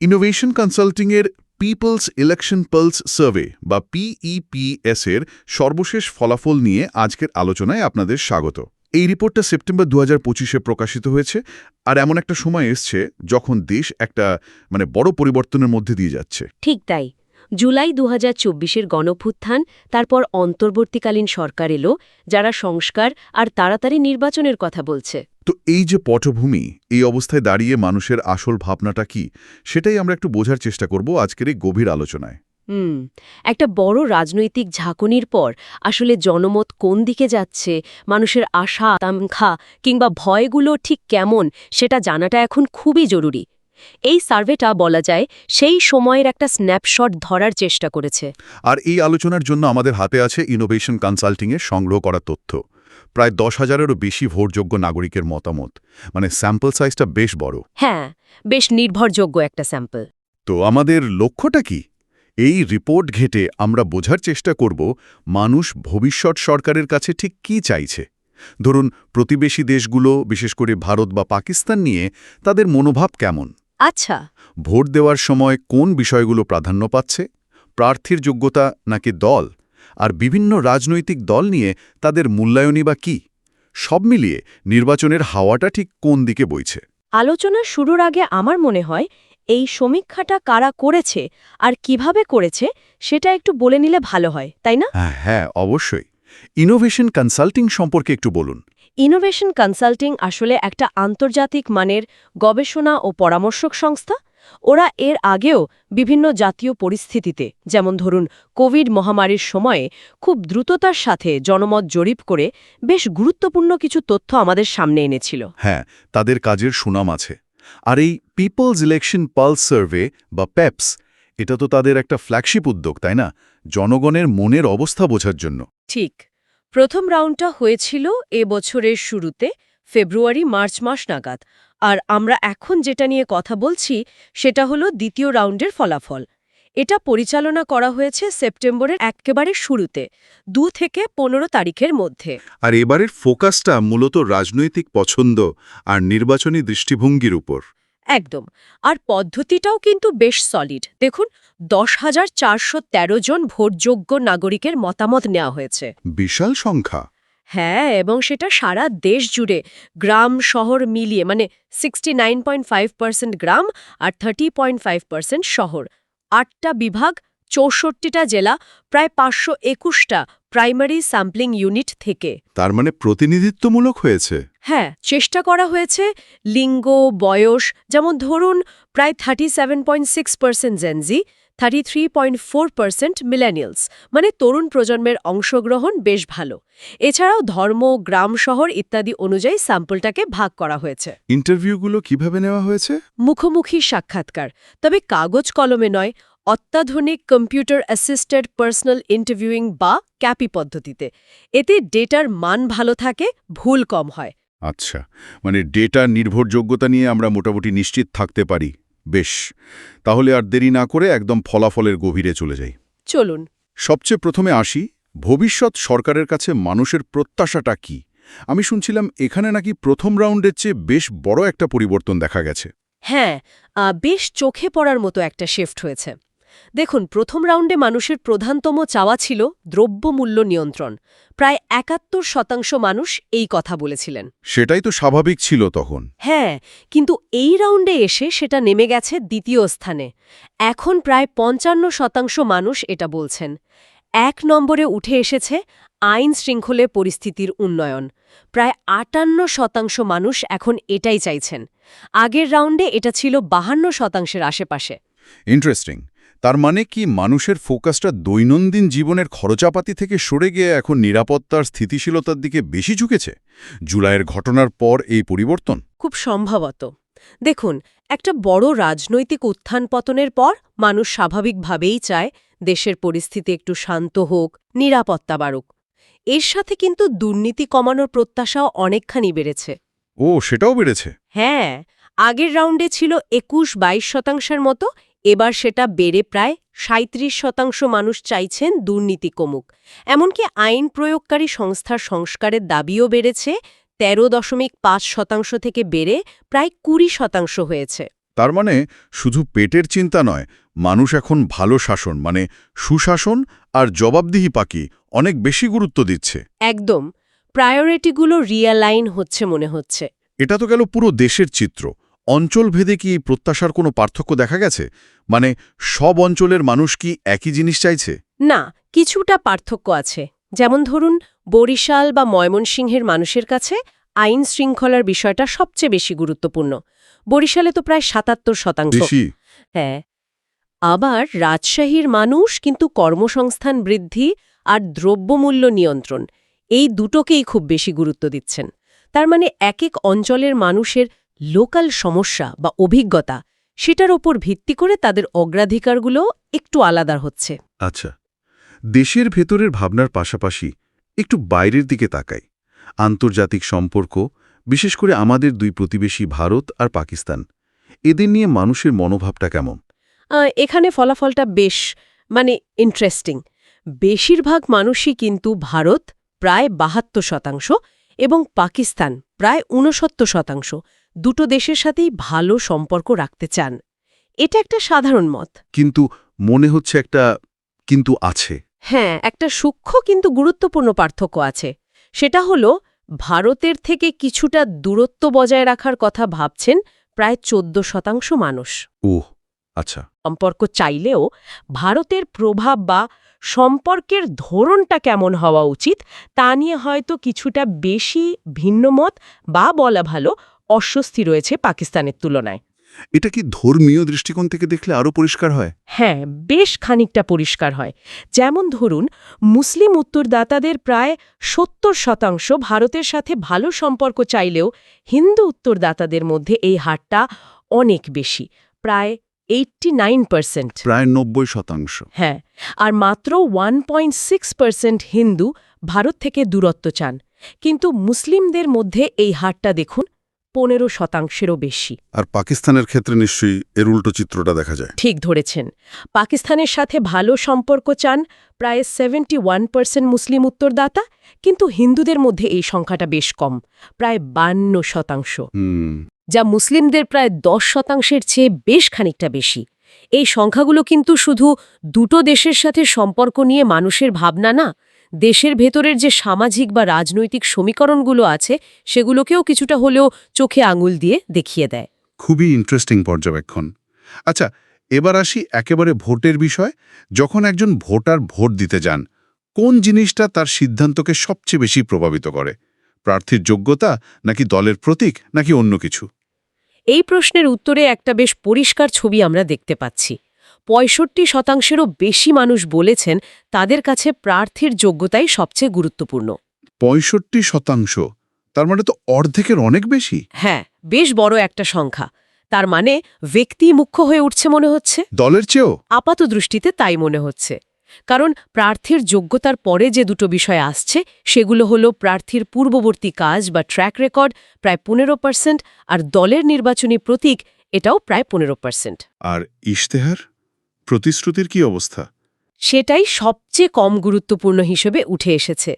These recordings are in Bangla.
ইনোভেশন কনসাল্টিংয়ের পিপলস ইলেকশন পালস সার্ভে বা পিইপিএস এর সর্বশেষ ফলাফল নিয়ে আজকের আলোচনায় আপনাদের স্বাগত। এই রিপোর্টটা সেপ্টেম্বর দু হাজার প্রকাশিত হয়েছে, আর এমন একটা সময় এসছে যখন দেশ একটা মানে বড় পরিবর্তনের মধ্যে দিয়ে যাচ্ছে। ঠিক তাই। জুলাই দু হাজার চব্বিশের গণভুত্থান তারপর অন্তর্বর্তীকালীন সরকার এলো যারা সংস্কার আর তাড়াতাড়ি নির্বাচনের কথা বলছে। তো এই যে পটভূমি এই অবস্থায় দাঁড়িয়ে মানুষের আসল ভাবনাটা কি সেটাই আমরা একটু বোঝার চেষ্টা করব আজকের এই গভীর আলোচনায়। হুম একটা বড় রাজনৈতিক ঝাঁকুনির পর আসলে জনমত কোন দিকে যাচ্ছে মানুষের আশা আকাঙ্ক্ষা কিংবা ভয়গুলো ঠিক কেমন সেটা জানাটা এখন খুবই জরুরি। এই সার্ভেটা বলা যায় সেই সময়ের একটা স্ন্যাপশট ধরার চেষ্টা করেছে। আর এই আলোচনার জন্য আমাদের হাতে আছে ইনোভেশন কনসাল্টিংয়ে সংগ্রহ করা তথ্য। প্রায় দশ হাজারেরও বেশি ভোটযোগ্য নাগরিকের মতামত। মানে স্যাম্পল সাইজটা বেশ বড়। হ্যাঁ বেশ নির্ভরযোগ্য একটা স্যাম্পল তো আমাদের লক্ষ্যটা কি? এই রিপোর্ট ঘেটে আমরা বোঝার চেষ্টা করব মানুষ ভবিষ্যৎ সরকারের কাছে ঠিক কি চাইছে। ধরুন প্রতিবেশী দেশগুলো বিশেষ করে ভারত বা পাকিস্তান নিয়ে তাদের মনোভাব কেমন? আচ্ছা। ভোট দেওয়ার সময় কোন বিষয়গুলো প্রাধান্য পাচ্ছে? প্রার্থীর যোগ্যতা নাকি দল? আর বিভিন্ন রাজনৈতিক দল নিয়ে তাদের মূল্যায়নই বা কী? সব মিলিয়ে নির্বাচনের হাওয়াটা ঠিক কোন দিকে বইছে? আলোচনা শুরুর আগে আমার মনে হয় এই সমীক্ষাটা কারা করেছে আর কীভাবে করেছে সেটা একটু বলে নিলে ভালো হয় তাই না? হ্যাঁ হ্যাঁ অবশ্যই। ইনোভেশন কনসাল্টিং সম্পর্কে একটু বলুন। ইনোভেশন কনসাল্টিং আসলে একটা আন্তর্জাতিক মানের গবেষণা ও পরামর্শক সংস্থা। ওরা এর আগেও বিভিন্ন জাতীয় পরিস্থিতিতে যেমন ধরুন কোভিড মহামারীর সময়ে খুব দ্রুততার সাথে জনমত জরিপ করে বেশ গুরুত্বপূর্ণ কিছু তথ্য আমাদের সামনে এনেছিল। হ্যাঁ তাদের কাজের সুনাম আছে। আর এই পিপলস ইলেকশন পালস সার্ভে বা পেপস এটা তো তাদের একটা ফ্ল্যাগশিপ উদ্যোগ তাই না? জনগণের মনের অবস্থা বোঝার জন্য। ঠিক। প্রথম রাউন্ডটা হয়েছিল এ বছরের শুরুতে, ফেব্রুয়ারি, মার্চ মাস নাগাদ। আর আমরা এখন যেটা নিয়ে কথা বলছি, সেটা হলো দ্বিতীয় রাউন্ডের ফলাফল। এটা পরিচালনা করা হয়েছে সেপ্টেম্বরের একেবারে শুরুতে, দু থেকে পনেরো তারিখের মধ্যে। আর এবারের ফোকাসটা মূলত রাজনৈতিক পছন্দ আর নির্বাচনী দৃষ্টিভঙ্গির উপর। একদম। আর পদ্ধতিটাও কিন্তু বেশ সলিড দেখুন দশ হাজার চারশো তেরো জন ভোটযোগ্য নাগরিকের মতামত নেওয়া হয়েছে। বিশাল সংখ্যা। হ্যাঁ এবং সেটা সারা দেশ জুড়ে গ্রাম শহর মিলিয়ে মানে sixty nine point five percent গ্রাম আর থার্টি পয়েন্ট ফাইভ পার্সেন্ট শহর। আটটা বিভাগ চৌষট্টিটা জেলা প্রায় পাঁচশো একুশটা প্রাইমারি স্যাম্পলিং ইউনিট থেকে। তার মানে প্রতিনিধিত্বমূলক হয়েছে? হ্যাঁ চেষ্টা করা হয়েছে লিঙ্গ বয়স যেমন ধরুন প্রায় thirty seven point six percent Gen Z thirty three point four percent millennials মানে তরুণ প্রজন্মের অংশগ্রহণ বেশ ভালো। এছাড়াও ধর্ম গ্রাম শহর ইত্যাদি অনুযায়ী স্যাম্পলটাকে ভাগ করা হয়েছে। ইন্টারভিউগুলো কীভাবে নেওয়া হয়েছে? মুখোমুখি সাক্ষাৎকার তবে কাগজ কলমে নয় অত্যাধুনিক কম্পিউটার অ্যাসিস্টেড পার্সোনাল ইন্টারভিউইং বা ক্যাপি পদ্ধতিতে। এতে ডেটার মান ভালো থাকে ভুল কম হয়। আচ্ছা মানে ডেটা নির্ভরযোগ্যতা নিয়ে আমরা মোটামুটি নিশ্চিত থাকতে পারি। বেশ তাহলে আর দেরি না করে একদম ফলাফলের গভীরে চলে যাই। চলুন। সবচেয়ে প্রথমে আসি ভবিষ্যৎ সরকারের কাছে মানুষের প্রত্যাশাটা কি? আমি শুনছিলাম এখানে নাকি প্রথম রাউন্ডের চেয়ে বেশ বড় একটা পরিবর্তন দেখা গেছে। হ্যাঁ বেশ চোখে পড়ার মতো একটা শিফট হয়েছে। দেখুন প্রথম রাউন্ডে মানুষের প্রধানতম চাওয়া ছিল দ্রব্যমূল্য নিয়ন্ত্রণ। প্রায় একাত্তর শতাংশ মানুষ এই কথা বলেছিলেন। সেটাই তো স্বাভাবিক ছিল তখন। হ্যাঁ কিন্তু এই রাউন্ডে এসে সেটা নেমে গেছে দ্বিতীয় স্থানে। এখন প্রায় পঞ্চান্ন শতাংশ মানুষ এটা বলছেন। এক নম্বরে উঠে এসেছে আইন শৃঙ্খলে পরিস্থিতির উন্নয়ন। প্রায় আটান্ন শতাংশ মানুষ এখন এটাই চাইছেন। আগের রাউন্ডে এটা ছিল বাহান্ন শতাংশের আশেপাশে। ইন্টারেস্টিং তার মানে কি মানুষের ফোকাসটা দৈনন্দিন জীবনের খরচাপাতি থেকে সরে গিয়ে এখন নিরাপত্তার স্থিতিশীলতার দিকে বেশি ঝুঁকেছে? জুলাইয়ের ঘটনার পর এই পরিবর্তন? খুব সম্ভবত। দেখুন একটা বড় রাজনৈতিক উত্থান পতনের পর মানুষ স্বাভাবিকভাবেই চায় দেশের পরিস্থিতি একটু শান্ত হোক নিরাপত্তা বাড়ুক। এর সাথে কিন্তু দুর্নীতি কমানোর প্রত্যাশাও অনেকখানি বেড়েছে। ও সেটাও বেড়েছে? হ্যাঁ আগের রাউন্ডে ছিল একুশ বাইশ শতাংশের মতো এবার সেটা বেড়ে প্রায় সাঁত্রিশ শতাংশ মানুষ চাইছেন দুর্নীতি কমুক এমনকি আইন প্রয়োগকারী সংস্থার সংস্কারের দাবিও বেড়েছে তেরো দশমিক পাঁচ শতাংশ থেকে বেড়ে প্রায় কুড়ি শতাংশ হয়েছে। তার মানে শুধু পেটের চিন্তা নয় মানুষ এখন ভালো শাসন মানে সুশাসন আর জবাবদিহি পাকি অনেক বেশি গুরুত্ব দিচ্ছে। একদম। প্রায়োরিটিগুলো রিয়ালাইন হচ্ছে মনে হচ্ছে। এটা তো গেল পুরো দেশের চিত্র। অঞ্চলভেদে কি প্রত্যাশার কোনো পার্থক্য দেখা গেছে? মানে সব অঞ্চলের মানুষ কি একই জিনিস চাইছে? না কিছুটা পার্থক্য আছে। যেমন ধরুন বরিশাল বা ময়মনসিংহের মানুষের কাছে আইন শৃঙ্খলার বিষয়টা সবচেয়ে বেশি গুরুত্বপূর্ণ। বরিশালে তো প্রায় সাতাত্তর শতাংশ। হ্যাঁ। আবার রাজশাহীর মানুষ কিন্তু কর্মসংস্থান বৃদ্ধি আর দ্রব্যমূল্য নিয়ন্ত্রণ এই দুটোকেই খুব বেশি গুরুত্ব দিচ্ছেন। তার মানে এক এক অঞ্চলের মানুষের লোকাল সমস্যা বা অভিজ্ঞতা সেটার ওপর ভিত্তি করে তাদের অগ্রাধিকারগুলো একটু আলাদা হচ্ছে। আচ্ছা দেশের ভেতরের ভাবনার পাশাপাশি একটু বাইরের দিকে তাকাই। আন্তর্জাতিক সম্পর্ক বিশেষ করে আমাদের দুই প্রতিবেশী ভারত আর পাকিস্তান এদের নিয়ে মানুষের মনোভাবটা কেমন? এখানে ফলাফলটা বেশ মানে ইন্টারেস্টিং বেশিরভাগ মানুষই কিন্তু ভারত প্রায় বাহাত্তর শতাংশ এবং পাকিস্তান প্রায় ঊনসত্তর শতাংশ। দুটো দেশের সাথেই ভালো সম্পর্ক রাখতে চান। এটা একটা সাধারণ মত। কিন্তু মনে হচ্ছে একটা কিন্তু আছে। হ্যাঁ একটা সূক্ষ্ম কিন্তু গুরুত্বপূর্ণ পার্থক্য আছে। সেটা হলো ভারতের থেকে কিছুটা দূরত্ব বজায় রাখার কথা ভাবছেন প্রায় চোদ্দ শতাংশ মানুষ। ওহ আচ্ছা। সম্পর্ক চাইলেও ভারতের প্রভাব বা সম্পর্কের ধরনটা কেমন হওয়া উচিত তা নিয়ে হয়তো কিছুটা বেশি ভিন্নমত বা বলা ভালো অস্বস্তি রয়েছে পাকিস্তানের তুলনায়। এটা কি ধর্মীয় দৃষ্টিকোণ থেকে দেখলে আরও পরিষ্কার হয়? হ্যাঁ বেশ খানিকটা পরিষ্কার হয়। যেমন ধরুন মুসলিম উত্তরদাতাদের প্রায় সত্তর শতাংশ ভারতের সাথে ভালো সম্পর্ক চাইলেও হিন্দু উত্তরদাতাদের মধ্যে এই হারটা অনেক বেশি প্রায় এইটটি নাইন পার্সেন্ট প্রায় নব্বই শতাংশ। হ্যাঁ আর মাত্র one point six percent Hindu Bharat থেকে দূরত্ব চান। কিন্তু মুসলিমদের মধ্যে এই হারটা দেখুন পনেরো শতাংশেরও বেশি। আর পাকিস্তানের ক্ষেত্রে নিশ্চয়ই এর উল্টো চিত্রটা দেখা যায়। ঠিক ধরেছেন। পাকিস্তানের সাথে ভালো সম্পর্ক চান প্রায় সেভেন্টি ওয়ান পার্সেন্ট মুসলিম উত্তরদাতা কিন্তু হিন্দুদের মধ্যে এই সংখ্যাটা বেশ কম প্রায় বান্ন শতাংশ। যা মুসলিমদের প্রায় দশ শতাংশের চেয়ে বেশ খানিকটা বেশি। এই সংখ্যাগুলো কিন্তু শুধু দুটো দেশের সাথে সম্পর্ক নিয়ে মানুষের ভাবনা না দেশের ভেতরের যে সামাজিক বা রাজনৈতিক সমীকরণগুলো আছে সেগুলোকেও কিছুটা হলেও চোখে আঙুল দিয়ে দেখিয়ে দেয়। খুবই ইন্টারেস্টিং পর্যবেক্ষণ। আচ্ছা এবার আসি একেবারে ভোটের বিষয়। যখন একজন ভোটার ভোট দিতে যান কোন জিনিসটা তার সিদ্ধান্তকে সবচেয়ে বেশি প্রভাবিত করে? প্রার্থীর যোগ্যতা নাকি দলের প্রতীক নাকি অন্য কিছু? এই প্রশ্নের উত্তরে একটা বেশ পরিষ্কার ছবি আমরা দেখতে পাচ্ছি। পঁয়ষট্টি শতাংশেরও বেশি মানুষ বলেছেন তাদের কাছে প্রার্থীর যোগ্যতাই সবচেয়ে গুরুত্বপূর্ণ। পঁয়ষট্টি শতাংশ? তার মানে তো অর্ধেকের অনেক বেশি? হ্যাঁ বেশ বড় একটা সংখ্যা। তার মানে ব্যক্তি মুখ্য হয়ে উঠছে মনে হচ্ছে? দলের চেয়েও? আপাত দৃষ্টিতে তাই মনে হচ্ছে। কারণ প্রার্থীর যোগ্যতার পরে যে দুটো বিষয় আসছে সেগুলো হলো প্রার্থীর পূর্ববর্তী কাজ বা ট্র্যাক রেকর্ড প্রায় পনেরো পার্সেন্ট আর দলের নির্বাচনী প্রতীক এটাও প্রায় পনেরো পার্সেন্ট আর ইশতেহার? প্রতিশ্রুতির কি অবস্থা? সেটাই সবচেয়ে কম গুরুত্বপূর্ণ হিসেবে উঠে এসেছে।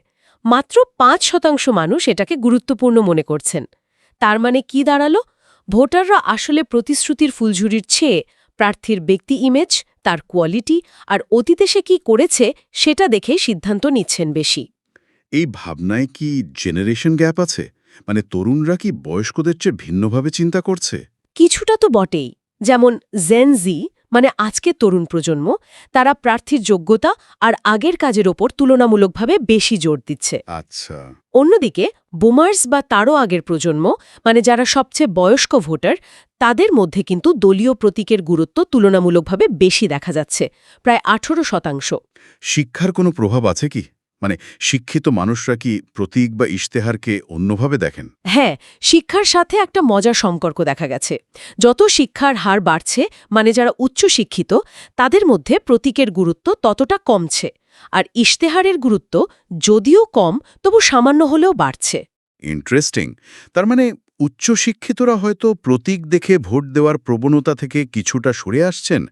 মাত্র পাঁচ শতাংশ মানুষ এটাকে গুরুত্বপূর্ণ মনে করছেন। তার মানে কি দাঁড়াল? ভোটাররা আসলে প্রতিশ্রুতির ফুলঝুরির চেয়ে প্রার্থীর ব্যক্তি ইমেজ তার কোয়ালিটি আর অতীতে সে কি করেছে সেটা দেখে সিদ্ধান্ত নিচ্ছেন বেশি। এই ভাবনায় কি জেনারেশন গ্যাপ আছে? মানে তরুণরা কি বয়স্কদের চেয়ে ভিন্নভাবে চিন্তা করছে? কিছুটা তো বটেই। যেমন জেনজি মানে আজকের তরুণ প্রজন্ম তারা প্রার্থীর যোগ্যতা আর আগের কাজের ওপর তুলনামূলকভাবে বেশি জোর দিচ্ছে। আচ্ছা। অন্যদিকে বোমার্স বা তারও আগের প্রজন্ম মানে যারা সবচেয়ে বয়স্ক ভোটার তাদের মধ্যে কিন্তু দলীয় প্রতীকের গুরুত্ব তুলনামূলকভাবে বেশি দেখা যাচ্ছে প্রায় আঠেরো শতাংশ। শিক্ষার কোনো প্রভাব আছে কি? মানে শিক্ষিত মানুষরা কি প্রতীক বা ইশতেহারকে অন্যভাবে দেখেন? হ্যাঁ শিক্ষার সাথে একটা মজার সম্পর্ক দেখা গেছে। যত শিক্ষার হার বাড়ছে মানে যারা উচ্চ শিক্ষিত তাদের মধ্যে প্রতীকের গুরুত্ব ততটা কমছে। আর ইশতেহারের গুরুত্ব যদিও কম তবু সামান্য হলেও বাড়ছে। ইন্টারেস্টিং। তার মানে উচ্চশিক্ষিতরা হয়তো প্রতীক দেখে ভোট দেওয়ার প্রবণতা থেকে কিছুটা সরে আসছেন?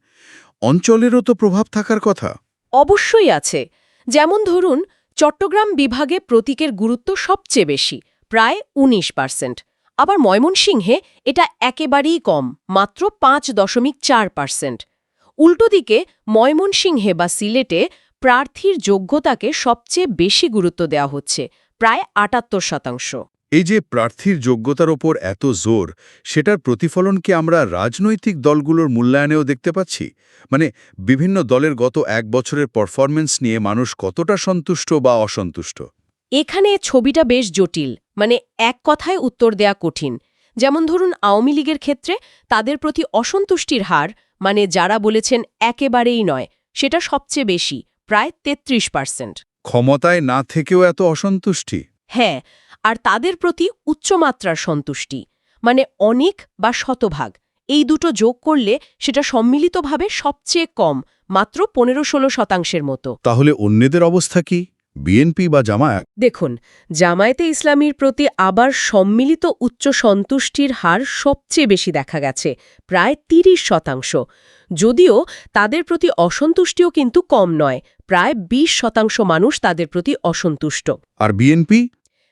অঞ্চলেরও তো প্রভাব থাকার কথা। অবশ্যই আছে। যেমন ধরুন চট্টগ্রাম বিভাগে প্রতীকের গুরুত্ব সবচেয়ে বেশি, প্রায় ১৯ পার্সেন্ট। আবার ময়মনসিংহে এটা একেবারেই কম, মাত্র পাঁচ দশমিক চার পার্সেন্ট। উল্টো দিকে, ময়মনসিংহে বা সিলেটে প্রার্থীর যোগ্যতাকে সবচেয়ে বেশি গুরুত্ব দেওয়া হচ্ছে, প্রায় আটাত্তর শতাংশ। এই যে প্রার্থীর যোগ্যতার ওপর এত জোর সেটার প্রতিফলন কি আমরা রাজনৈতিক দলগুলোর মূল্যায়নেও দেখতে পাচ্ছি? মানে বিভিন্ন দলের গত এক বছরের পারফরমেন্স নিয়ে মানুষ কতটা সন্তুষ্ট বা অসন্তুষ্ট? এখানে ছবিটা বেশ জটিল মানে এক কথায় উত্তর দেয়া কঠিন। যেমন ধরুন আওয়ামী লীগের ক্ষেত্রে তাদের প্রতি অসন্তুষ্টির হার মানে যারা বলেছেন একেবারেই নয় সেটা সবচেয়ে বেশি প্রায় ৩৩ পার্সেন্ট। ক্ষমতায় না থেকেও এত অসন্তুষ্টি? হ্যাঁ আর তাদের প্রতি উচ্চমাত্রার সন্তুষ্টি মানে অনেক বা শতভাগ। এই দুটো যোগ করলে সেটা সম্মিলিতভাবে সবচেয়ে কম মাত্র পনেরো ষোলো শতাংশের মতো। তাহলে অন্যদের অবস্থা কি? বিএনপি বা জামায়াত? দেখুন জামায়াতে ইসলামীর প্রতি আবার সম্মিলিত উচ্চ সন্তুষ্টির হার সবচেয়ে বেশি দেখা গেছে প্রায় ৩০ শতাংশ। যদিও তাদের প্রতি অসন্তুষ্টিও কিন্তু কম নয় প্রায় ২০ শতাংশ মানুষ তাদের প্রতি অসন্তুষ্ট। আর বিএনপি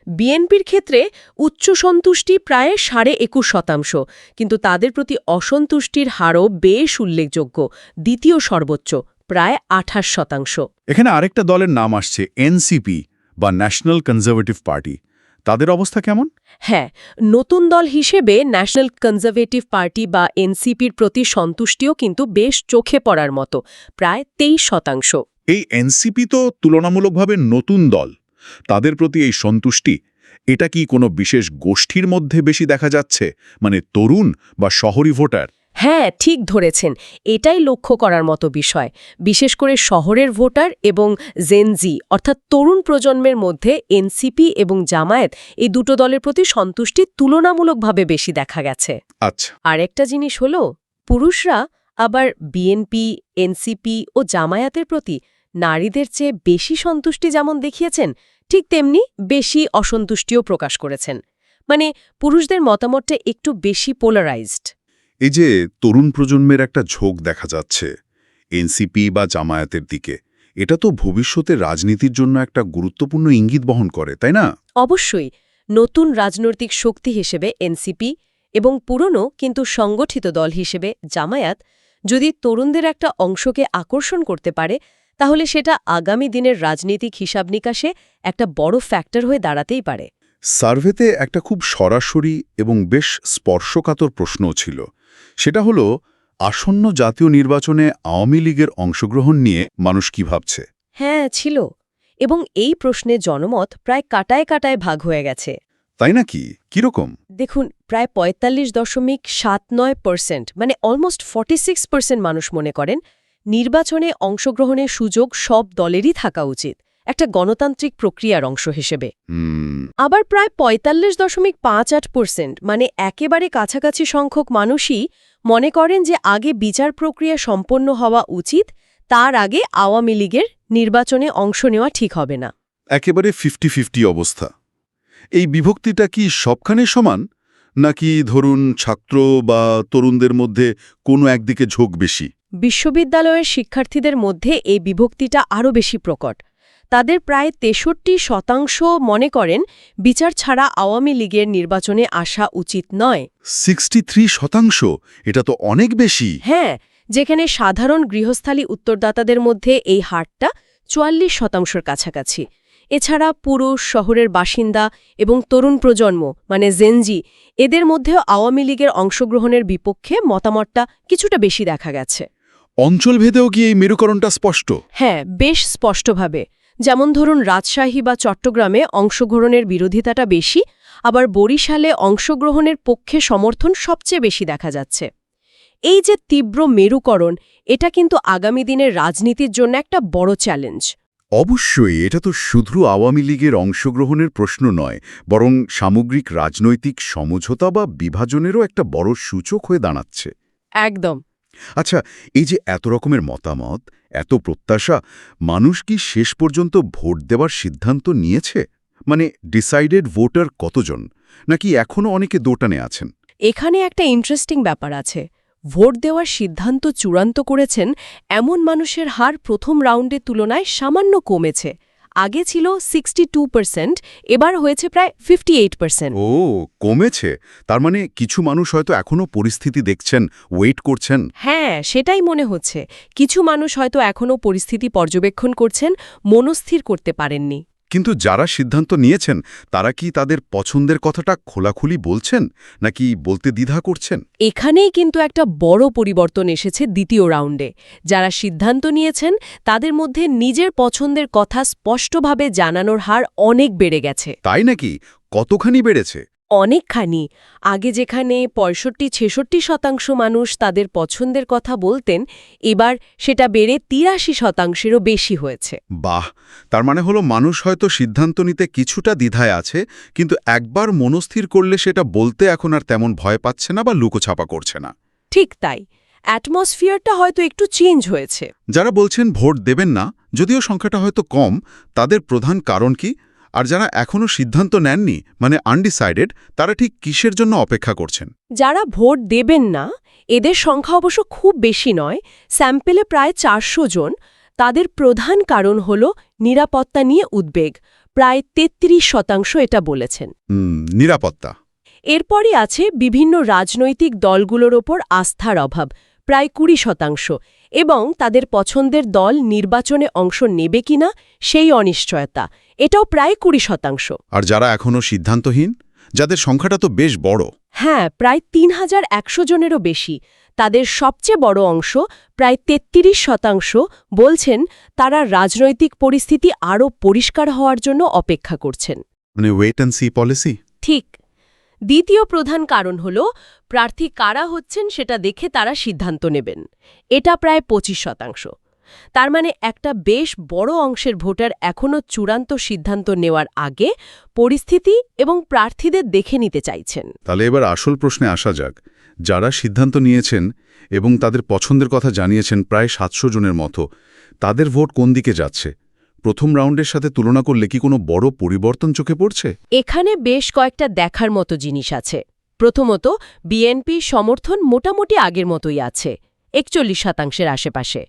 বিএনপির ক্ষেত্রে উচ্চ সন্তুষ্টি প্রায় সাড়ে একুশ শতাংশ কিন্তু তাদের প্রতি অসন্তুষ্টির হারও বেশ উল্লেখযোগ্য দ্বিতীয় সর্বোচ্চ প্রায় আঠাশ শতাংশ। এখানে আরেকটা দলের নাম আসছে এনসিপি বা ন্যাশনাল কনজারভেটিভ পার্টি। তাদের অবস্থা কেমন? হ্যাঁ নতুন দল হিসেবে ন্যাশনাল কনজারভেটিভ পার্টি বা এনসিপির প্রতি সন্তুষ্টিও কিন্তু বেশ চোখে পড়ার মতো প্রায় তেইশ শতাংশ। এই এনসিপি তো তুলনামূলকভাবে নতুন দল। তাদের প্রতি এই সন্তুষ্টি এটা কি কোনো বিশেষ গোষ্ঠীর মধ্যে বেশি দেখা যাচ্ছে? মানে তরুণ বা শহরী ভোটার? হ্যাঁ ঠিক ধরেছেন। এটাই লক্ষ্য করার মতো বিষয়। বিশেষ করে শহরের ভোটার এবং জেনজি অর্থাৎ তরুণ প্রজন্মের মধ্যে এনসিপি এবং জামায়াত এই দুটো দলের প্রতি সন্তুষ্টি তুলনামূলকভাবে বেশি দেখা গেছে। আচ্ছা। আর একটা জিনিস হলো পুরুষরা আবার বিএনপি এনসিপি ও জামায়াতের প্রতি নারীদের চেয়ে বেশি সন্তুষ্টি যেমন দেখিয়েছেন ঠিক তেমনি বেশি অসন্তুষ্টিও প্রকাশ করেছেন। মানে পুরুষদের মতামতটা একটু বেশি পোলারাইজড এই যে তরুণ প্রজন্মের একটা ঝোঁক দেখা যাচ্ছে এনসিপি বা জামায়াতের দিকে এটা তো ভবিষ্যতে রাজনীতির জন্য একটা গুরুত্বপূর্ণ ইঙ্গিত বহন করে তাই না? অবশ্যই নতুন রাজনৈতিক শক্তি হিসেবে এনসিপি এবং পুরনো কিন্তু সংগঠিত দল হিসেবে জামায়াত যদি তরুণদের একটা অংশকে আকর্ষণ করতে পারে তাহলে সেটা আগামী দিনের রাজনৈতিক হিসাব নিকাশে একটা বড় ফ্যাক্টর হয়ে দাঁড়াতেই পারে। সার্ভেতে একটা খুব সরাসরি এবং বেশ স্পর্শকাতর প্রশ্ন ছিল। সেটা হলো আসন্ন জাতীয় নির্বাচনে আওয়ামী লীগের অংশগ্রহণ নিয়ে মানুষ কি ভাবছে? হ্যাঁ ছিল। এবং এই প্রশ্নে জনমত প্রায় কাটায় কাটায় ভাগ হয়ে গেছে। তাই নাকি? কীরকম দেখুন প্রায় পঁয়তাল্লিশ দশমিক সাত নয় পার্সেন্ট মানে অলমোস্ট ফর্টি সিক্স পার্সেন্ট মানুষ মনে করেন নির্বাচনে অংশগ্রহণের সুযোগ সব দলেরই থাকা উচিত একটা গণতান্ত্রিক প্রক্রিয়ার অংশ হিসেবে। আবার প্রায় পঁয়তাল্লিশ দশমিক পাঁচ আট পার্সেন্ট মানে একেবারে কাছাকাছি সংখ্যক মানুষই মনে করেন যে আগে বিচার প্রক্রিয়া সম্পন্ন হওয়া উচিত তার আগে আওয়ামী লীগের নির্বাচনে অংশ নেওয়া ঠিক হবে না। একেবারে ফিফটি ফিফটি অবস্থা। এই বিভক্তিটা কি সবখানে সমান? নাকি ধরুন ছাত্র বা তরুণদের মধ্যে কোনো একদিকে ঝোঁক বেশি? বিশ্ববিদ্যালয়ের শিক্ষার্থীদের মধ্যে এই বিভক্তিটা আরও বেশি প্রকট। তাদের প্রায় তেষট্টি শতাংশ মনে করেন বিচার ছাড়া আওয়ামী লীগের নির্বাচনে আসা উচিত নয়। সিক্সটি থ্রি শতাংশ? এটা তো অনেক বেশি। হ্যাঁ যেখানে সাধারণ গৃহস্থালী উত্তরদাতাদের মধ্যে এই হারটা চুয়াল্লিশ শতাংশের কাছাকাছি। এছাড়া পুরুষ শহরের বাসিন্দা এবং তরুণ প্রজন্ম মানে জেনজি এদের মধ্যেও আওয়ামী লীগের অংশগ্রহণের বিপক্ষে মতামতটা কিছুটা বেশি দেখা গেছে। অঞ্চলভেদেও কি এই মেরুকরণটা স্পষ্ট? হ্যাঁ বেশ স্পষ্টভাবে। যেমন ধরুন রাজশাহী বা চট্টগ্রামে অংশগ্রহণের বিরোধিতাটা বেশি আবার বরিশালে অংশগ্রহণের পক্ষে সমর্থন সবচেয়ে বেশি দেখা যাচ্ছে। এই যে তীব্র মেরুকরণ এটা কিন্তু আগামী দিনের রাজনীতির জন্য একটা বড় চ্যালেঞ্জ। অবশ্যই এটা তো শুধু আওয়ামী লীগের অংশগ্রহণের প্রশ্ন নয় বরং সামগ্রিক রাজনৈতিক সমঝোতা বা বিভাজনেরও একটা বড় সূচক হয়ে দাঁড়াচ্ছে। একদম। আচ্ছা এই যে এত রকমের মতামত, এত প্রত্যাশা, মানুষ কি শেষ পর্যন্ত ভোট দেওয়ার সিদ্ধান্ত নিয়েছে? মানে ডিসাইডেড ভোটার কতজন? নাকি এখনও অনেকে দোটানে আছেন? এখানে একটা ইন্টারেস্টিং ব্যাপার আছে। ভোট দেওয়ার সিদ্ধান্ত চূড়ান্ত করেছেন এমন মানুষের হার প্রথম রাউন্ডের তুলনায় সামান্য কমেছে। আগে ছিল সিক্সটি টু পার্সেন্ট এবার হয়েছে প্রায় ফিফটি এইট পার্সেন্ট ও কমেছে? তার মানে কিছু মানুষ হয়তো এখনও পরিস্থিতি দেখছেন ওয়েট করছেন? হ্যাঁ সেটাই মনে হচ্ছে। কিছু মানুষ হয়তো এখনও পরিস্থিতি পর্যবেক্ষণ করছেন মনস্থির করতে পারেননি। কিন্তু যারা সিদ্ধান্ত নিয়েছেন তারা কি তাদের পছন্দের কথাটা খোলাখুলি বলছেন নাকি বলতে দ্বিধা করছেন? এখানেই কিন্তু একটা বড় পরিবর্তন এসেছে দ্বিতীয় রাউন্ডে। যারা সিদ্ধান্ত নিয়েছেন তাদের মধ্যে নিজের পছন্দের কথা স্পষ্টভাবে জানানোর হার অনেক বেড়ে গেছে। তাই নাকি? কতখানি বেড়েছে? অনেকখানি। আগে যেখানে পঁয়ষট্টি ছেষট্টি শতাংশ মানুষ তাদের পছন্দের কথা বলতেন এবার সেটা বেড়ে তিরাশি শতাংশেরও বেশি হয়েছে। বাহ! তার মানে হলো মানুষ হয়তো সিদ্ধান্ত নিতে কিছুটা দ্বিধায় আছে কিন্তু একবার মনস্থির করলে সেটা বলতে এখন আর তেমন ভয় পাচ্ছে না বা লুকোছাপা করছে না। ঠিক তাই। অ্যাটমসফিয়ারটা হয়তো একটু চেঞ্জ হয়েছে। যারা বলছেন ভোট দেবেন না যদিও সংখ্যাটা হয়তো কম তাদের প্রধান কারণ কি? আর যারা এখনও সিদ্ধান্ত নেননি মানে আনডিসাইডেড তারা ঠিক কিসের জন্য অপেক্ষা করছেন? যারা ভোট দেবেন না এদের সংখ্যা অবশ্য খুব বেশি নয় স্যাম্পেলে প্রায় চারশো জন। তাদের প্রধান কারণ হল নিরাপত্তা নিয়ে উদ্বেগ। প্রায় ৩৩ শতাংশ এটা বলেছেন। নিরাপত্তা। এরপরই আছে বিভিন্ন রাজনৈতিক দলগুলোর ওপর আস্থার অভাব প্রায় কুড়ি শতাংশ। এবং তাদের পছন্দের দল নির্বাচনে অংশ নেবে কিনা সেই অনিশ্চয়তা। এটাও প্রায় কুড়ি শতাংশ। আর যারা এখনও সিদ্ধান্তহীন যাদের সংখ্যাটা তো বেশ বড়। হ্যাঁ প্রায় তিন হাজার একশো জনেরও বেশি। তাদের সবচেয়ে বড় অংশ প্রায় তেত্রিশ শতাংশ বলছেন তারা রাজনৈতিক পরিস্থিতি আরও পরিষ্কার হওয়ার জন্য অপেক্ষা করছেন। মানে ওয়েট অ্যান্ড সি পলিসি ঠিক। দ্বিতীয় প্রধান কারণ হল প্রার্থী কারা হচ্ছেন সেটা দেখে তারা সিদ্ধান্ত নেবেন। এটা প্রায় পঁচিশ শতাংশ। তার মানে একটা বেশ বড় অংশের ভোটার এখনও চূড়ান্ত সিদ্ধান্ত নেওয়ার আগে পরিস্থিতি এবং প্রার্থীদের দেখে নিতে চাইছেন। তাহলে এবার আসল প্রশ্নে আসা যাক। যারা সিদ্ধান্ত নিয়েছেন এবং তাদের পছন্দের কথা জানিয়েছেন প্রায় সাতশো জনের মতো তাদের ভোট কোন দিকে যাচ্ছে? প্রথম রাউন্ডের সাথে তুলনা করলে কি কোনো বড় পরিবর্তন চোখে পড়ছে? এখানে বেশ কয়েকটা দেখার মতো জিনিস আছে। প্রথমত বিএনপি সমর্থন মোটামুটি আগের মতোই আছে একচল্লিশ শতাংশের আশেপাশে।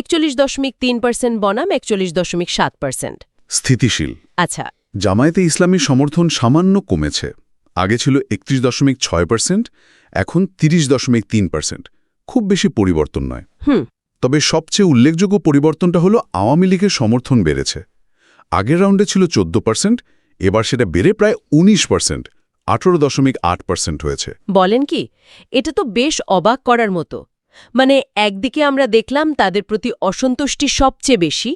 একচল্লিশ দশমিক তিন পার্সেন্ট বনাম একচল্লিশ দশমিক সাত পার্সেন্ট স্থিতিশীল। আচ্ছা। জামায়াতে ইসলামীর সমর্থন সামান্য কমেছে। আগে ছিল একত্রিশ দশমিক ছয় পার্সেন্ট এখন তিরিশ দশমিক তিন পার্সেন্ট খুব বেশি পরিবর্তন নয়। হুম। তবে সবচেয়ে উল্লেখযোগ্য পরিবর্তনটা হলো আওয়ামী লীগের সমর্থন বেড়েছে। আগের রাউন্ডে ছিল চোদ্দ পার্সেন্ট এবার সেটা বেড়ে প্রায় উনিশ পার্সেন্ট আঠারো দশমিক আট পার্সেন্ট হয়েছে। বলেন কি এটা তো বেশ অবাক করার মতো। মানে একদিকে আমরা দেখলাম তাদের প্রতি অসন্তুষ্টি সবচেয়ে বেশি,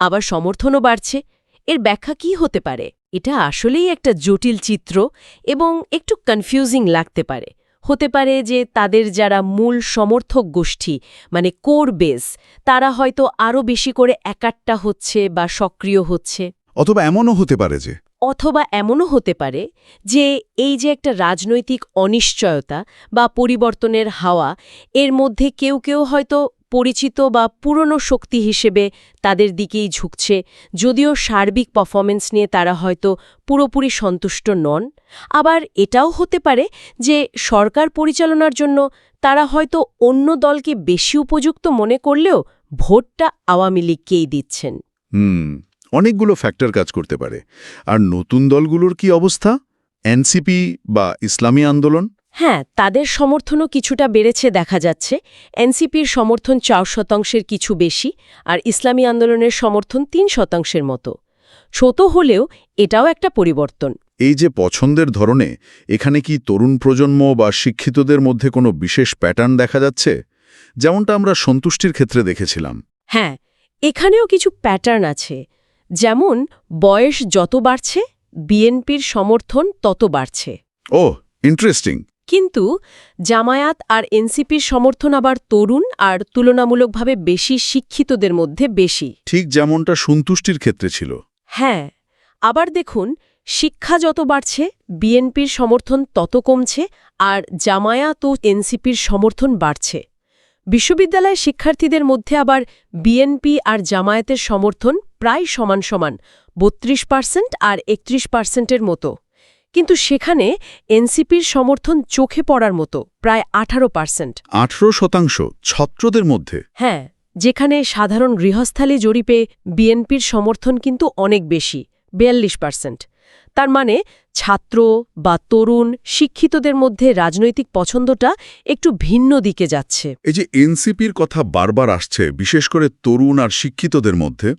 আবার সমর্থনও বাড়ছে। এর ব্যাখ্যা কি হতে পারে? এটা আসলেই একটা জটিল চিত্র এবং একটু কনফিউজিং লাগতে পারে। হতে পারে যে তাদের যারা মূল সমর্থক গোষ্ঠী মানে কোর বেস তারা হয়তো আরও বেশি করে একাট্টা হচ্ছে বা সক্রিয় হচ্ছে। অথবা এমনও হতে পারে যে অথবা এমনও হতে পারে যে এই যে একটা রাজনৈতিক অনিশ্চয়তা বা পরিবর্তনের হাওয়া, এর মধ্যে কেউ কেউ হয়তো পরিচিত বা পুরনো শক্তি হিসেবে তাদের দিকেই ঝুঁকছে, যদিও সার্বিক পারফরমেন্স নিয়ে তারা হয়তো পুরোপুরি সন্তুষ্ট নন। আবার এটাও হতে পারে যে সরকার পরিচালনার জন্য তারা হয়তো অন্য দলকে বেশি উপযুক্ত মনে করলেও ভোটটা আওয়ামী লীগকেই দিচ্ছেন। হুম। অনেকগুলো ফ্যাক্টর কাজ করতে পারে। আর নতুন দলগুলোর কি অবস্থা? এনসিপি বা ইসলামী আন্দোলন? হ্যাঁ তাদের সমর্থনও কিছুটা বেড়েছে দেখা যাচ্ছে। এনসিপির সমর্থন চার শতাংশের কিছু বেশি আর ইসলামী আন্দোলনের সমর্থন তিন শতাংশের মতো। ছোট হলেও এটাও একটা পরিবর্তন। এই যে পছন্দের ধরনে এখানে কি তরুণ প্রজন্ম বা শিক্ষিতদের মধ্যে কোনো বিশেষ প্যাটার্ন দেখা যাচ্ছে? যেমনটা আমরা সন্তুষ্টির ক্ষেত্রে দেখেছিলাম। হ্যাঁ এখানেও কিছু প্যাটার্ন আছে। যেমন বয়স যত বাড়ছে বিএনপির সমর্থন তত বাড়ছে। ও ইন্টারেস্টিং কিন্তু জামায়াত আর এনসিপির সমর্থন আবার তরুণ আর তুলনামূলকভাবে বেশি শিক্ষিতদের মধ্যে বেশি। ঠিক যেমনটা সন্তুষ্টির ক্ষেত্রে ছিল। হ্যাঁ আবার দেখুন শিক্ষা যত বাড়ছে বিএনপির সমর্থন তত কমছে আর জামায়াত ও এনসিপির সমর্থন বাড়ছে। বিশ্ববিদ্যালয়ের শিক্ষার্থীদের মধ্যে আবার বিএনপি আর জামায়াতের সমর্থন প্রায় সমান সমান বত্রিশ পার্সেন্ট আর একত্রিশ পার্সেন্টের মতো। কিন্তু সেখানে এনসিপির সমর্থন চোখে পড়ার মতো প্রায় আঠারো পার্সেন্ট। আঠারো শতাংশ ছত্রদের মধ্যে। হ্যাঁ যেখানে সাধারণ গৃহস্থালী জরিপে বিএনপির সমর্থন কিন্তু অনেক বেশি বিয়াল্লিশ পার্সেন্ট। তার মানে ছাত্র বা তরুণ শিক্ষিতদের মধ্যে রাজনৈতিক পছন্দটা একটু ভিন্ন দিকে যাচ্ছে। এই যে এনসিপির কথা বারবার আসছে বিশেষ করে তরুণ আর শিক্ষিতদের মধ্যে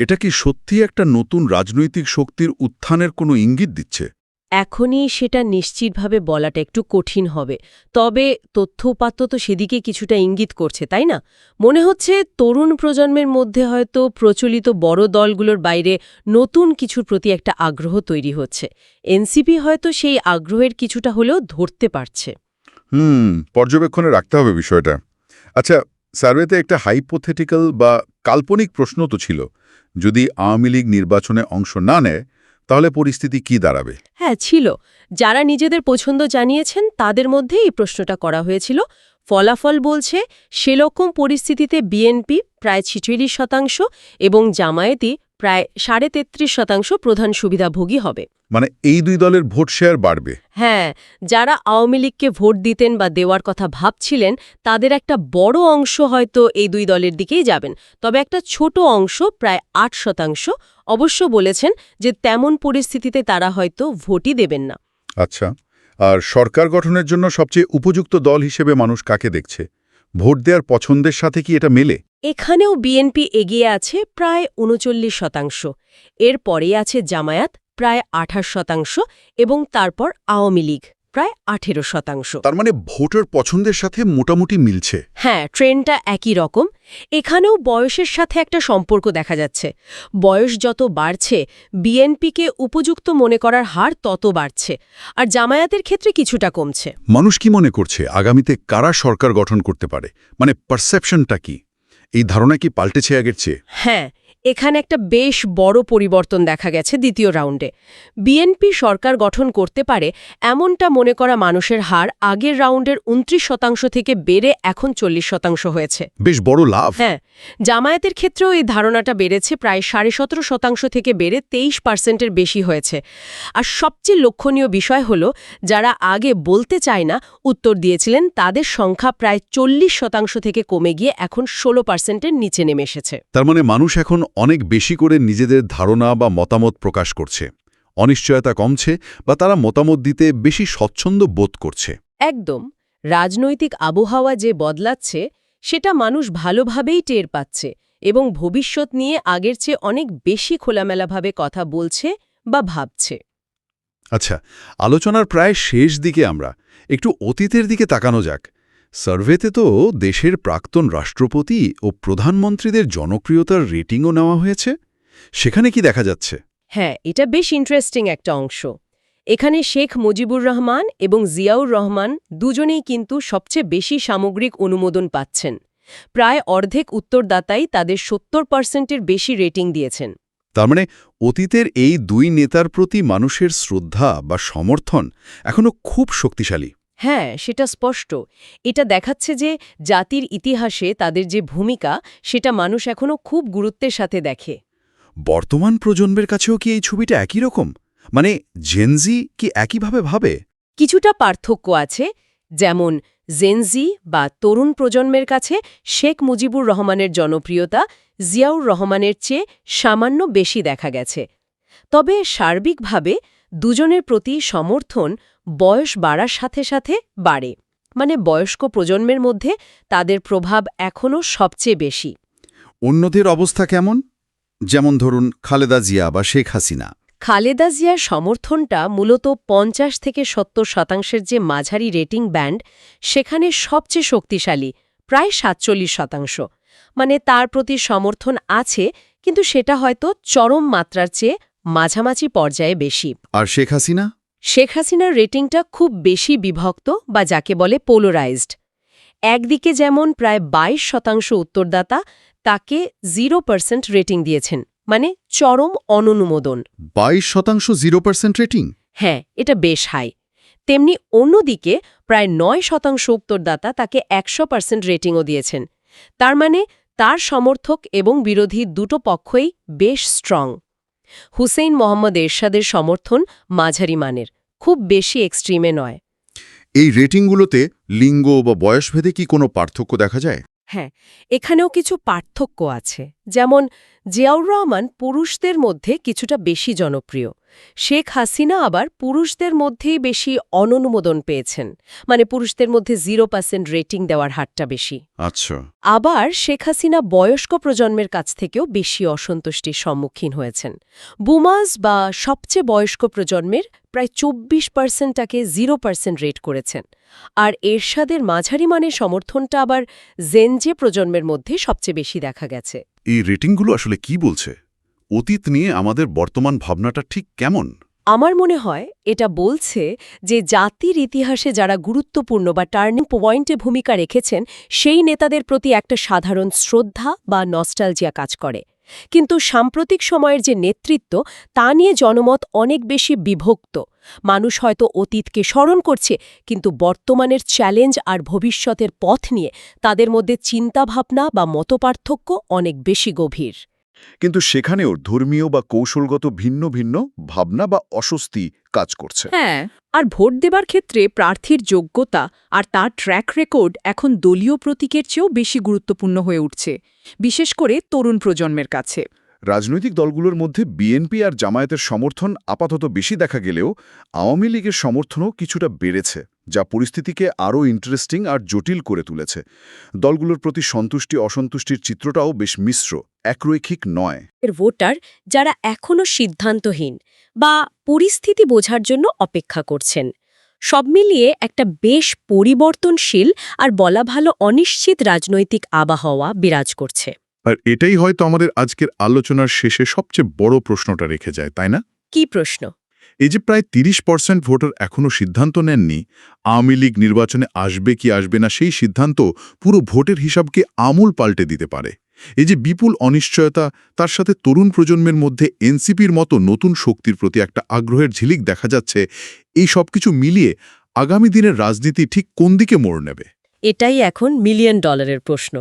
এটা কি সত্যি একটা নতুন রাজনৈতিক শক্তির উত্থানের কোনো ইঙ্গিত দিচ্ছে? এখনই সেটা নিশ্চিতভাবে বলাটা একটু কঠিন হবে। তবে তথ্য উপাত্ত তো সেদিকে কিছুটা ইঙ্গিত করছে তাই না? মনে হচ্ছে তরুণ প্রজন্মের মধ্যে হয়তো প্রচলিত বড় দলগুলোর বাইরে নতুন কিছুর প্রতি একটা আগ্রহ তৈরি হচ্ছে। এনসিপি হয়তো সেই আগ্রহের কিছুটা হলেও ধরতে পারছে। হুম পর্যবেক্ষণে রাখতে হবে বিষয়টা। আচ্ছা সার্ভেতে একটা হাইপোথেটিক্যাল বা কাল্পনিক প্রশ্ন তো ছিল। যদি আওয়ামী লীগ নির্বাচনে অংশ না নেয়, তাহলে পরিস্থিতি কি দাঁড়াবে? হ্যাঁ ছিল। যারা নিজেদের পছন্দ জানিয়েছেন, তাদের মধ্যে এই প্রশ্নটা করা হয়েছিল। ফলাফল বলছে সেরকম পরিস্থিতিতে বিএনপি প্রায় ছিচল্লিশ শতাংশ এবং জামায়াতি প্রায় সাড়ে তেত্রিশ শতাংশ প্রধান সুবিধাভোগী হবে। মানে এই দুই দলের ভোট শেয়ার বাড়বে। হ্যাঁ যারা আওয়ামী লীগকে ভোট দিতেন বা দেওয়ার কথা ভাবছিলেন তাদের একটা বড় অংশ হয়তো এই দুই দলের দিকেই যাবেন। তবে একটা ছোট অংশ প্রায় আট শতাংশ অবশ্য বলেছেন যে তেমন পরিস্থিতিতে তারা হয়তো ভোটই দেবেন না। আচ্ছা। আর সরকার গঠনের জন্য সবচেয়ে উপযুক্ত দল হিসেবে মানুষ কাকে দেখছে? ভোট দেওয়ার পছন্দের সাথে কি এটা মেলে? এখানেও বিএনপি এগিয়ে আছে প্রায় উনচল্লিশ শতাংশ। এর পরে আছে জামায়াত প্রায় আঠাশ শতাংশ এবং তারপর আওয়ামী লীগ। প্রায় আঠেরো শতাংশ। তার মানে ভোটের পছন্দের সাথে মোটামুটি মিলছে। হ্যাঁ ট্রেনটা একই রকম। এখানেও বয়সের সাথে একটা সম্পর্ক দেখা যাচ্ছে। বয়স যত বাড়ছে বিএনপিকে উপযুক্ত মনে করার হার তত বাড়ছে। আর জামায়াতের ক্ষেত্রে কিছুটা কমছে। মানুষ কি মনে করছে আগামীতে কারা সরকার গঠন করতে পারে? মানে পারসেপশনটা কি? এই ধারণা কি পাল্টেছে আগের চেয়ে? হ্যাঁ এখানে একটা বেশ বড় পরিবর্তন দেখা গেছে দ্বিতীয় রাউন্ডে। বিএনপি সরকার গঠন করতে পারে এমনটা মনে করা মানুষের হার আগের রাউন্ডের উনত্রিশ শতাংশ থেকে বেড়ে এখন চল্লিশ শতাংশ হয়েছে। বেশ বড় লাভ। হ্যাঁ জামায়াতের ক্ষেত্রেও এই ধারণাটা বেড়েছে প্রায় সাড়ে সতেরো শতাংশ থেকে বেড়ে তেইশ পার্সেন্টের বেশি হয়েছে। আর সবচেয়ে লক্ষণীয় বিষয় হল যারা আগে বলতে চায় না উত্তর দিয়েছিলেন তাদের সংখ্যা প্রায় চল্লিশ শতাংশ থেকে কমে গিয়ে এখন ষোলো পার্সেন্টের নিচে নেমে এসেছে। তার মানে মানুষ এখন অনেক বেশি করে নিজেদের ধারণা বা মতামত প্রকাশ করছে। অনিশ্চয়তা কমছে বা তারা মতামত দিতে বেশি স্বচ্ছন্দ বোধ করছে। একদম। রাজনৈতিক আবহাওয়া যে বদলাচ্ছে সেটা মানুষ ভালোভাবেই টের পাচ্ছে এবং ভবিষ্যৎ নিয়ে আগের চেয়ে অনেক বেশি খোলামেলাভাবে কথা বলছে বা ভাবছে। আচ্ছা আলোচনার প্রায় শেষ দিকে আমরা একটু অতীতের দিকে তাকানো যাক। সার্ভেতে তো দেশের প্রাক্তন রাষ্ট্রপতি ও প্রধানমন্ত্রীদের জনপ্রিয়তার রেটিংও নেওয়া হয়েছে। সেখানে কি দেখা যাচ্ছে? হ্যাঁ এটা বেশ ইন্টারেস্টিং একটা অংশ। এখানে শেখ মুজিবুর রহমান এবং জিয়াউর রহমান দুজনেই কিন্তু সবচেয়ে বেশি সামগ্রিক অনুমোদন পাচ্ছেন। প্রায় অর্ধেক উত্তরদাতাই তাদের সত্তর পার্সেন্টের বেশি রেটিং দিয়েছেন। তার মানে অতীতের এই দুই নেতার প্রতি মানুষের শ্রদ্ধা বা সমর্থন এখনও খুব শক্তিশালী। হ্যাঁ সেটা স্পষ্ট। এটা দেখাচ্ছে যে জাতির ইতিহাসে তাদের যে ভূমিকা সেটা মানুষ এখনও খুব গুরুত্বের সাথে দেখে। বর্তমান প্রজন্মের কাছেও কি এই ছবিটা একই রকম? মানে জেনজি কি একইভাবে ভাবে? কিছুটা পার্থক্য আছে যেমন জেনজি বা তরুণ প্রজন্মের কাছে শেখ মুজিবুর রহমানের জনপ্রিয়তা জিয়াউর রহমানের চেয়ে সামান্য বেশি দেখা গেছে। তবে সার্বিকভাবে দুজনের প্রতি সমর্থন বয়স বাড়ার সাথে সাথে বাড়ে। মানে বয়স্ক প্রজন্মের মধ্যে তাদের প্রভাব এখনও সবচেয়ে বেশি। অন্যদের অবস্থা কেমন? যেমন ধরুন খালেদা জিয়া বা শেখ হাসিনা। খালেদা জিয়ার সমর্থনটা মূলত পঞ্চাশ থেকে সত্তর শতাংশের যে মাঝারি রেটিং ব্যান্ড সেখানে সবচেয়ে শক্তিশালী প্রায় সাতচল্লিশ শতাংশ। মানে তার প্রতি সমর্থন আছে কিন্তু সেটা হয়তো চরম মাত্রার চেয়ে মাঝামাঝি পর্যায়ে বেশি। আর শেখ হাসিনা? শেখ হাসিনার রেটিংটা খুব বেশি বিভক্ত বা যাকে বলে পোলোরাইজড একদিকে যেমন প্রায় ২২ শতাংশ উত্তরদাতা তাকে জিরো পার্সেন্ট রেটিং দিয়েছেন মানে চরম অননুমোদন বাইশ শতাংশ জিরো পার্সেন্ট রেটিং হ্যাঁ এটা বেশ হাই। তেমনি অন্যদিকে প্রায় নয় শতাংশ উত্তরদাতা তাকে একশো পার্সেন্ট রেটিংও দিয়েছেন। তার মানে তার সমর্থক এবং বিরোধী দুটো পক্ষই বেশ স্ট্রং হুসেইন মোহাম্মদ এরশাদের সমর্থন মাঝারি মানের খুব বেশি এক্সট্রিমে নয়। এই রেটিংগুলোতে লিঙ্গ বা বয়সভেদে কি কোনো পার্থক্য দেখা যায়? হ্যাঁ এখানেও কিছু পার্থক্য আছে। যেমন জিয়াউর রহমান পুরুষদের মধ্যে কিছুটা বেশি জনপ্রিয়। শেখ হাসিনা আবার পুরুষদের মধ্যেই বেশি অননুমোদন পেয়েছেন। মানে পুরুষদের মধ্যে জিরো পার্সেন্ট রেটিং দেওয়ার হারটা বেশি। আচ্ছা। আবার শেখ হাসিনা বয়স্ক প্রজন্মের কাছ থেকেও বেশি অসন্তুষ্টির সম্মুখীন হয়েছেন। বুমাজ বা সবচেয়ে বয়স্ক প্রজন্মের প্রায় চব্বিশ পার্সেন্টটাকে জিরো পার্সেন্ট রেট করেছেন। আর এরশাদের মাঝারি মানের সমর্থনটা আবার জেনজে প্রজন্মের মধ্যে সবচেয়ে বেশি দেখা গেছে। এই রেটিংগুলো আসলে কি বলছে? অতীত নিয়ে আমাদের বর্তমান ভাবনাটা ঠিক কেমন? আমার মনে হয় এটা বলছে যে জাতির ইতিহাসে যারা গুরুত্বপূর্ণ বা টার্নিং পয়েন্টে ভূমিকা রেখেছেন, সেই নেতাদের প্রতি একটা সাধারণ শ্রদ্ধা বা নস্টালজিয়া কাজ করে। কিন্তু সাম্প্রতিক সময়ের যে নেতৃত্ব, তা নিয়ে জনমত অনেক বেশি বিভক্ত। মানুষ হয়তো অতীতকে স্মরণ করছে, কিন্তু বর্তমানের চ্যালেঞ্জ আর ভবিষ্যতের পথ নিয়ে তাদের মধ্যে চিন্তাভাবনা বা মতপার্থক্য অনেক বেশি গভীর। কিন্তু সেখানেও ধর্মীয় বা কৌশলগত ভিন্ন ভিন্ন ভাবনা বা অস্বস্তি কাজ করছে। হ্যাঁ আর ভোট দেবার ক্ষেত্রে প্রার্থীর যোগ্যতা আর তার ট্র্যাক রেকর্ড এখন দলীয় প্রতীকের চেয়েও বেশি গুরুত্বপূর্ণ হয়ে উঠছে বিশেষ করে তরুণ প্রজন্মের কাছে। রাজনৈতিক দলগুলোর মধ্যে বিএনপি আর জামায়াতের সমর্থন আপাতত বেশি দেখা গেলেও আওয়ামী লীগের সমর্থনও কিছুটা বেড়েছে। যা পরিস্থিতিকে আরও ইন্টারেস্টিং আর জটিল করে তুলেছে। দলগুলোর প্রতি সন্তুষ্টি অসন্তুষ্টির চিত্রটাও বেশ মিশ্র একরৈখিক নয়। এর ভোটার যারা এখনও সিদ্ধান্তহীন বা পরিস্থিতি বোঝার জন্য অপেক্ষা করছেন। সব মিলিয়ে একটা বেশ পরিবর্তনশীল আর বলা ভালো অনিশ্চিত রাজনৈতিক আবহাওয়া বিরাজ করছে। আর এটাই হয়তো আমাদের আজকের আলোচনার শেষে সবচেয়ে বড় প্রশ্নটা রেখে যায় তাই না? কি প্রশ্ন? এই যে প্রায় তিরিশ পার্সেন্ট ভোটার এখনও সিদ্ধান্ত নেননি, আওয়ামী লীগ নির্বাচনে আসবে কি আসবে না সেই সিদ্ধান্ত পুরো ভোটের হিসাবকে আমূল পাল্টে দিতে পারে। এই যে বিপুল অনিশ্চয়তা, তার সাথে তরুণ প্রজন্মের মধ্যে এনসিপির মতো নতুন শক্তির প্রতি একটা আগ্রহের ঝিলিক দেখা যাচ্ছে, এই সব কিছু মিলিয়ে আগামী দিনের রাজনীতি ঠিক কোন দিকে মোড় নেবে? এটাই এখন মিলিয়ন ডলারের প্রশ্ন।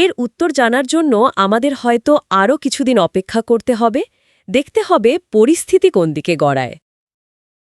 এর উত্তর জানার জন্য আমাদের হয়তো আরও কিছুদিন অপেক্ষা করতে হবে। দেখতে হবে পরিস্থিতি কোন দিকে গড়ায়।